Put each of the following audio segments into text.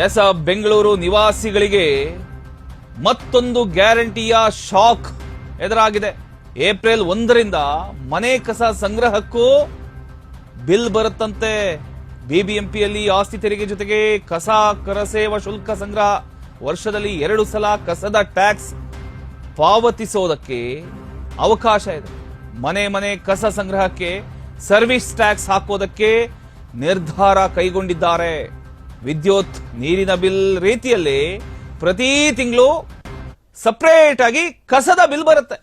S Bengaluru ನಿವಾಸಿಗಳಿಗೆ ಮತ್ತೊಂದು ಗ್ಯಾರಂಟಿಯ shock ಎದುರಾಗಿದೆ. ಏಪ್ರಿಲ್ ಒಂದರಿಂದ ಮನೆ ಕಸ ಸಂಗ್ರಹಕ್ಕೂ ಬಿಲ್ ಬರುತ್ತಂತೆ. ಬಿಬಿಎಂಪಿಯಲ್ಲಿ ಆಸ್ತಿ ತೆರಿಗೆ ಜೊತೆಗೆ ಕಸ ಕರಸೇವ ಶುಲ್ಕ ಸಂಗ್ರಹ. ವರ್ಷದಲ್ಲಿ ಎರಡು ಸಲ ಕಸದ ಟ್ಯಾಕ್ಸ್ ಪಾವತಿಸೋದಕ್ಕೆ ಅವಕಾಶ ಇದೆ. ಮನೆ ಮನೆ ಕಸ ಸಂಗ್ರಹಕ್ಕೆ ಸರ್ವಿಸ್ ಟ್ಯಾಕ್ಸ್ ಹಾಕೋದಕ್ಕೆ ನಿರ್ಧಾರ ಕೈಗೊಂಡಿದ್ದಾರೆ. ವಿದ್ಯುತ್, ನೀರಿನ ಬಿಲ್ ರೀತಿಯಲ್ಲಿ ಪ್ರತಿ ತಿಂಗಳು ಸಪರೇಟ್ ಆಗಿ ಕಸದ ಬಿಲ್ ಬರುತ್ತೆ.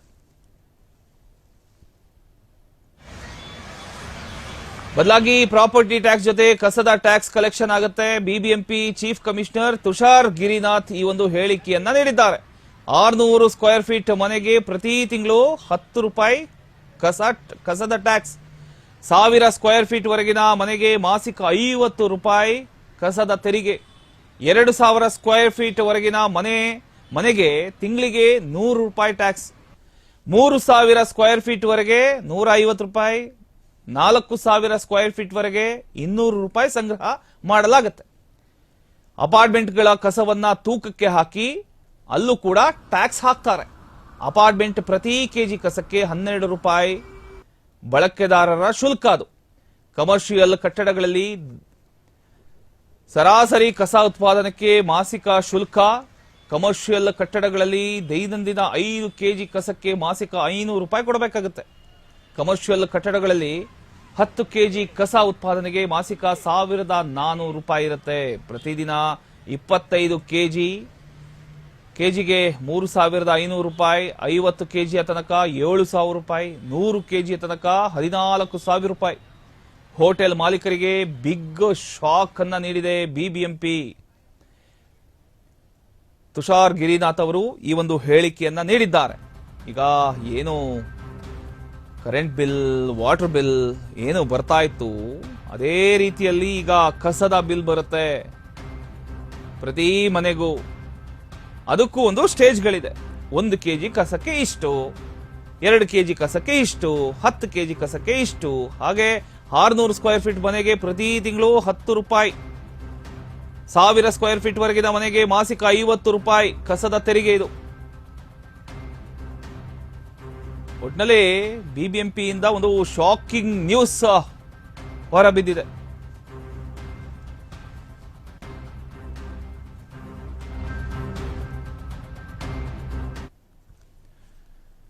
ಬದಲಾಗಿ ಪ್ರಾಪರ್ಟಿ ಟ್ಯಾಕ್ಸ್ ಜೊತೆ ಕಸದ ಟ್ಯಾಕ್ಸ್ ಕಲೆಕ್ಷನ್ ಆಗುತ್ತೆ. BBMP chief commissioner Tushar Girinath ಈ ಒಂದು ಹೇಳಿಕೆಯನ್ನ ನೀಡಿದ್ದಾರೆ. ಆರ್ನೂರು ಸ್ಕ್ವೇರ್ ಫೀಟ್ ಮನೆಗೆ ಪ್ರತಿ ತಿಂಗಳು ಹತ್ತು ರೂಪಾಯಿ ಕಸ ಕಸದ ಟ್ಯಾಕ್ಸ್. ಸಾವಿರ ಸ್ಕ್ವೇರ್ ಫೀಟ್ ವರೆಗಿನ ಮನೆಗೆ ಮಾಸಿಕ ಐವತ್ತು ರೂಪಾಯಿ ಕಸದ ತೆರಿಗೆ ಎರಡು ಸಾವಿರ ಸ್ಕ್ವೇರ್ ಫೀಟ್ ವರೆಗಿನ ಮನೆ, ಮನೆಗೆ ತಿಂಗಳಿಗೆ ನೂರು ರೂಪಾಯಿ ಟ್ಯಾಕ್ಸ್. ಮೂರು ಸಾವಿರ ಸ್ಕ್ವೇರ್ ಫೀಟ್ ವರೆಗೆ ನೂರ ಐವತ್ತು ರೂಪಾಯಿ, ನಾಲ್ಕು ಸಾವಿರ ಸ್ಕ್ವೇರ್ ಫೀಟ್ ವರೆಗೆ ಇನ್ನೂರು ರೂಪಾಯಿ ಸಂಗ್ರಹ ಮಾಡಲಾಗುತ್ತೆ. ಅಪಾರ್ಟ್ಮೆಂಟ್ಗಳ ಕಸವನ್ನ ತೂಕಕ್ಕೆ ಹಾಕಿ ಅಲ್ಲೂ ಕೂಡ ಟ್ಯಾಕ್ಸ್ ಹಾಕ್ತಾರೆ. ಅಪಾರ್ಟ್ಮೆಂಟ್ ಪ್ರತಿ ಕೆಜಿ ಕಸಕ್ಕೆ ಹನ್ನೆರಡು ರೂಪಾಯಿ. ಬಳಕೆದಾರರ ಶುಲ್ಕ ಅದು. ಕಮರ್ಷಿಯಲ್ ಕಟ್ಟಡಗಳಲ್ಲಿ ಸರಾಸರಿ ಕಸ ಉತ್ಪಾದನೆಗೆ ಮಾಸಿಕ ಶುಲ್ಕ. ಕಮರ್ಷಿಯಲ್ ಕಟ್ಟಡಗಳಲ್ಲಿ ದೈನಂದಿನ ಐದು ಕೆಜಿ ಕಸಕ್ಕೆ ಮಾಸಿಕ ಐನೂರು ರೂಪಾಯಿ ಕೊಡಬೇಕಾಗುತ್ತೆ. ಕಮರ್ಷಿಯಲ್ ಕಟ್ಟಡಗಳಲ್ಲಿ ಹತ್ತು ಕೆಜಿ ಕಸ ಉತ್ಪಾದನೆಗೆ ಮಾಸಿಕ ಸಾವಿರದ ನಾನೂರು ರೂಪಾಯಿ ಇರುತ್ತೆ. ಪ್ರತಿದಿನ ಇಪ್ಪತ್ತೈದು ಕೆಜಿ. ಕೆಜಿಗೆ ಮೂರು ಸಾವಿರದ ಐನೂರು ರೂಪಾಯಿ, ಐವತ್ತು ಕೆಜಿಯ ತನಕ ಏಳು ಸಾವಿರ ರೂಪಾಯಿ, ನೂರು ಕೆಜಿಯ ತನಕ ಹದಿನಾಲ್ಕು ಸಾವಿರ ರೂಪಾಯಿ. ಹೋಟೆಲ್ ಮಾಲೀಕರಿಗೆ ಬಿಗ್ ಶಾಕ್ ಅನ್ನ ನೀಡಿದೆ ಬಿಬಿಎಂಪಿ ತುಷಾರ್ ಗಿರಿನಾಥ್ ಅವರು ಈ ಒಂದು ಹೇಳಿಕೆಯನ್ನ ನೀಡಿದ್ದಾರೆ. ಈಗ ಏನು ಕರೆಂಟ್ ಬಿಲ್, ವಾಟರ್ ಬಿಲ್ ಏನು ಬರ್ತಾ ಇತ್ತು, ಅದೇ ರೀತಿಯಲ್ಲಿ ಈಗ ಕಸದ ಬಿಲ್ ಬರುತ್ತೆ. ಪ್ರತಿ ಮನೆಗೂ. ಅದಕ್ಕೂ ಒಂದು ಸ್ಟೇಜ್ಗಳಿದೆ. ಒಂದು ಕೆ ಜಿ ಕಸಕ್ಕೆ ಇಷ್ಟು, ಎರಡು ಕೆ ಜಿ ಕಸಕ್ಕೆ ಇಷ್ಟು, ಹತ್ತು ಕೆಜಿ ಕಸಕ್ಕೆ ಇಷ್ಟು, ಹಾಗೆ ಆರ್ನೂರು ಸ್ಕ್ವೇರ್ ಫೀಟ್ ಮನೆಗೆ ಪ್ರತಿ ತಿಂಗಳು ಹತ್ತು ರೂಪಾಯಿ. ಸಾವಿರ ಸ್ಕ್ವೇರ್ ಫೀಟ್ ವರೆಗಿನ ಮನೆಗೆ ಮಾಸಿಕ ಐವತ್ತು ರೂಪಾಯಿ ಕಸದ ತೆರಿಗೆ ಇದು. ಒಟ್ನಲ್ಲಿ ಬಿಬಿಎಂಪಿಯಿಂದ ಒಂದು ಶಾಕಿಂಗ್ ನ್ಯೂಸ್ ಹೊರಬಿದ್ದಿದೆ.